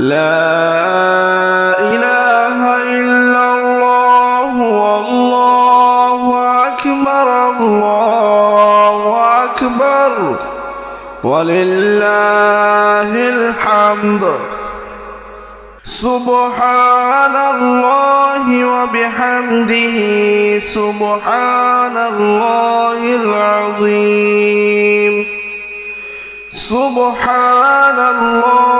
لا إله إلا الله والله أكبر الله أكبر. ولله الحمد. سبحان الله وبحمده سبحان الله العظيم. سبحان الله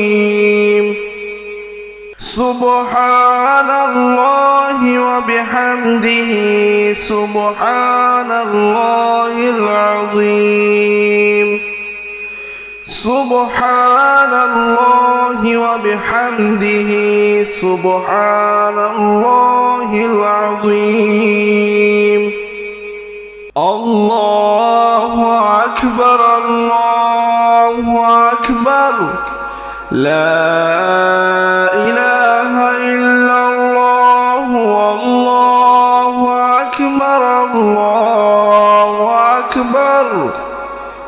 سبحان الله وبحمده سبحان الله العظيم سبحان الله وبحمده سبحان الله العظيم الله أكبر الله أكبر لا